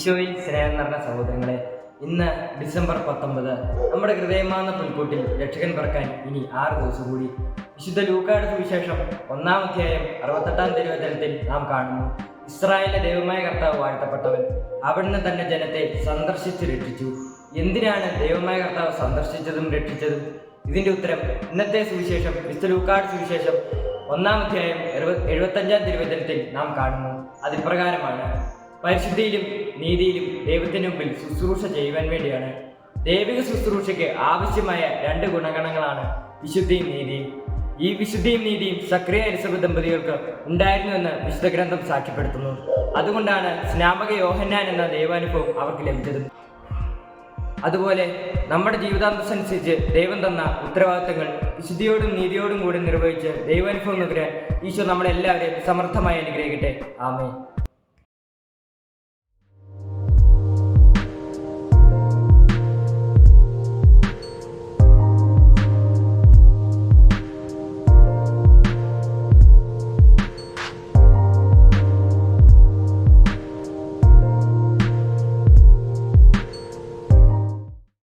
ഈശോയിൽ സ്നേഹം നിറഞ്ഞ സഹോദരങ്ങളെ ഇന്ന് ഡിസംബർ പത്തൊമ്പത് നമ്മുടെ ഹൃദയമാർന്ന പുൽക്കൂട്ടിൽ രക്ഷകൻ പറക്കാൻ ഇനി ആറ് ദിവസം കൂടി. വിശുദ്ധ ലൂക്കാട് സുവിശേഷം ഒന്നാം അധ്യായം അറുപത്തെട്ടാം തിരുവചനത്തിൽ നാം കാണുന്നു. ഇസ്രായേലിന്റെ ദൈവമായ കർത്താവ് വാഴ്ത്തപ്പെട്ടവൻ അവിടുന്ന് തന്റെ ജനത്തെ സന്ദർശിച്ച് രക്ഷിച്ചു. എന്തിനാണ് ദൈവമായ കർത്താവ് സന്ദർശിച്ചതും രക്ഷിച്ചതും? ഇതിന്റെ ഉത്തരം ഇന്നത്തെ സുവിശേഷം വിശുദ്ധ ലൂക്കാട് സുവിശേഷം ഒന്നാം അധ്യായം എഴുപ- എഴുപത്തഞ്ചാം തിരുവചനത്തിൽ നാം കാണുന്നു. അതിപ്രകാരമാണ്. പരിശുദ്ധിയിലും നീതിയിലും ദൈവത്തിന് മുമ്പിൽ ശുശ്രൂഷ ചെയ്യുവാൻ വേണ്ടിയാണ്. ദൈവിക ശുശ്രൂഷയ്ക്ക് ആവശ്യമായ രണ്ട് ഗുണഗണങ്ങളാണ് വിശുദ്ധിയും നീതിയും. ഈ വിശുദ്ധിയും നീതിയും സക്രിയ എലിസബത്ത് ദമ്പതികൾക്ക് ഉണ്ടായിരുന്നുവെന്ന് വിശുദ്ധ സാക്ഷ്യപ്പെടുത്തുന്നു. അതുകൊണ്ടാണ് സ്നാപക യോഹന്നാൻ എന്ന ദൈവാനുഭവം അവർക്ക് ലഭിച്ചത്. അതുപോലെ നമ്മുടെ ജീവിതാന്തസ്സനുസരിച്ച് ദൈവം തന്ന ഉത്തരവാദിത്തങ്ങൾ വിശുദ്ധിയോടും നീതിയോടും കൂടി നിർവഹിച്ച് ദൈവാനുഭവം നുകരാൻ ഈശോ നമ്മളെല്ലാവരെയും സമർത്ഥമായി അനുഗ്രഹിക്കട്ടെ. ആമേ